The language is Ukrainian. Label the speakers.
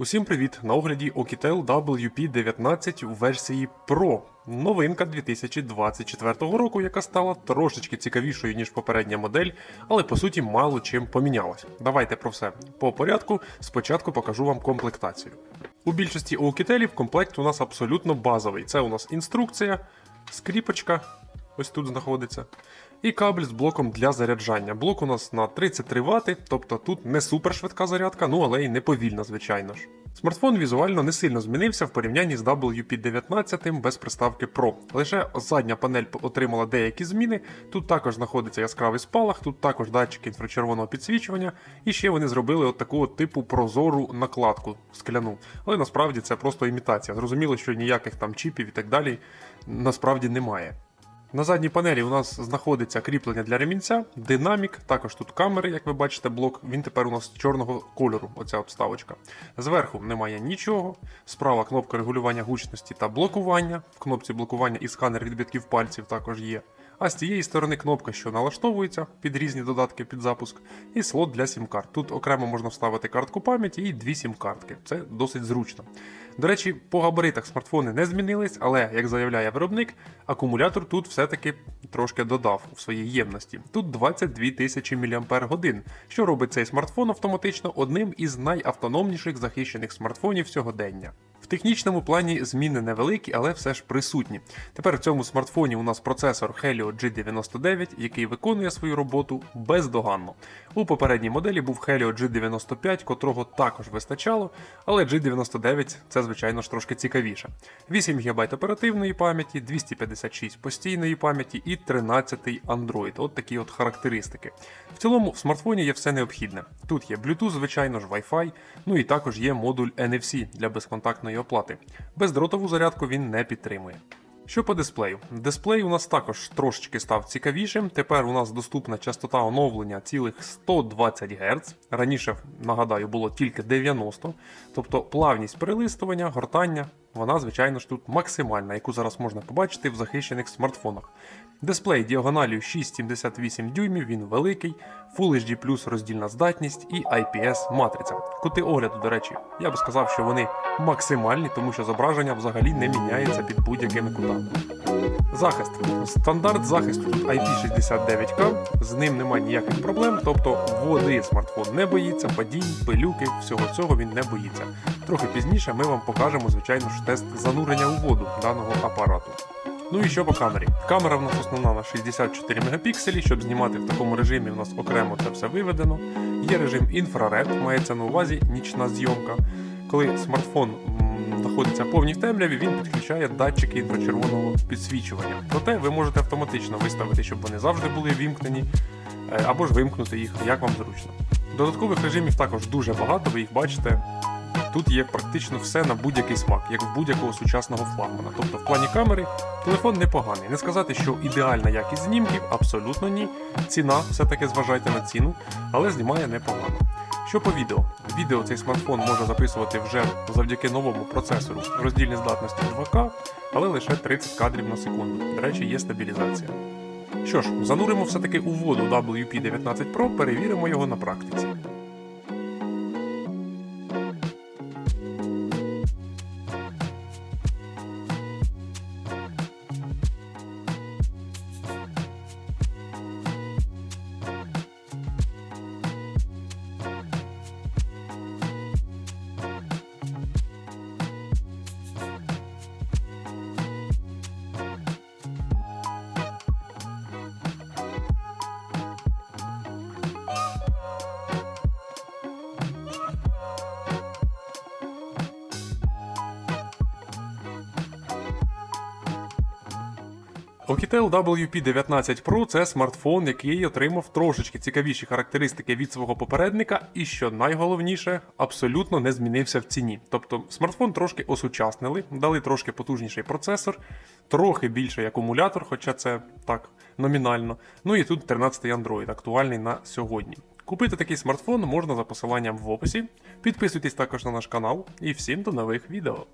Speaker 1: Усім привіт! На огляді Oukitel WP19 у версії Pro. Новинка 2024 року, яка стала трошечки цікавішою, ніж попередня модель, але по суті мало чим помінялась. Давайте про все по порядку. Спочатку покажу вам комплектацію. У більшості Oukitel комплект у нас абсолютно базовий. Це у нас інструкція, скріпочка, ось тут знаходиться. І кабель з блоком для заряджання. Блок у нас на 33 Вт, тобто тут не супершвидка зарядка, ну але й не повільна, звичайно ж. Смартфон візуально не сильно змінився в порівнянні з WP19 без приставки Pro. Лише задня панель отримала деякі зміни. Тут також знаходиться яскравий спалах, тут також датчики інфрачервоного підсвічування, і ще вони зробили от таку от типу прозору накладку скляну. Але насправді це просто імітація. Зрозуміло, що ніяких там чіпів і так далі насправді немає. На задній панелі у нас знаходиться кріплення для ремінця, динамік, також тут камери, як ви бачите, блок. Він тепер у нас чорного кольору, оця обставочка. Зверху немає нічого. Справа кнопка регулювання гучності та блокування. В кнопці блокування і сканер відбитків пальців також є. А з цієї сторони кнопка, що налаштовується під різні додатки під запуск, і слот для сім-карт. Тут окремо можна вставити картку пам'яті і дві сім-картки. Це досить зручно. До речі, по габаритах смартфони не змінились, але, як заявляє виробник, акумулятор тут все-таки трошки додав у своїй ємності. Тут 22 тисячі мАч, що робить цей смартфон автоматично одним із найавтономніших захищених смартфонів сьогодення. Технічному плані зміни невеликі, але все ж присутні. Тепер в цьому смартфоні у нас процесор Helio G99, який виконує свою роботу бездоганно. У попередній моделі був Helio G95, котрого також вистачало, але G99 це звичайно ж трошки цікавіше. 8 ГБ оперативної пам'яті, 256 постійної пам'яті і 13 Android. От такі от характеристики. В цілому в смартфоні є все необхідне. Тут є Bluetooth, звичайно ж, Wi-Fi, ну і також є модуль NFC для безконтактної оплати. Бездротову зарядку він не підтримує. Що по дисплею? Дисплей у нас також трошечки став цікавішим. Тепер у нас доступна частота оновлення цілих 120 Гц. Раніше, нагадаю, було тільки 90, тобто плавність перелистування, гортання, вона, звичайно ж, тут максимальна, яку зараз можна побачити в захищених смартфонах. Дисплей діагоналію 6,78 дюймів, він великий, Full HD роздільна здатність і IPS матриця. Кути огляду, до речі, я би сказав, що вони максимальні, тому що зображення взагалі не міняється під будь-якими кутами. Захист. Стандарт захисту IP69K, з ним немає ніяких проблем, тобто води смартфон не боїться, падінь, пилюки, всього цього він не боїться. Трохи пізніше ми вам покажемо, звичайно ж, тест занурення у воду даного апарату. Ну і що по камері? Камера в нас основна на 64 мегапікселі, щоб знімати в такому режимі, у нас окремо це все виведено. Є режим інфраред, мається на увазі нічна зйомка. Коли смартфон знаходиться повній темряві, він підключає датчики інфрачервоного підсвічування. Проте ви можете автоматично виставити, щоб вони завжди були вімкнені, е, або ж вимкнути їх, як вам зручно. Додаткових режимів також дуже багато, ви їх бачите. Тут є практично все на будь-який смак, як в будь-якого сучасного флагмана. Тобто в плані камери телефон непоганий. Не сказати, що ідеальна якість знімків, абсолютно ні. Ціна, все-таки зважайте на ціну, але знімає непогано. Що по відео? Відео цей смартфон може записувати вже завдяки новому процесору роздільній здатності 2К, але лише 30 кадрів на секунду. До речі, є стабілізація. Що ж, зануримо все-таки у воду WP19 Pro, перевіримо його на практиці. Oukitel WP19 Pro це смартфон, який отримав трошечки цікавіші характеристики від свого попередника, і що найголовніше, абсолютно не змінився в ціні. Тобто смартфон трошки осучаснили, дали трошки потужніший процесор, трохи більший акумулятор, хоча це так номінально. Ну і тут 13-й Android, актуальний на сьогодні. Купити такий смартфон можна за посиланням в описі. Підписуйтесь також на наш канал і всім до нових відео.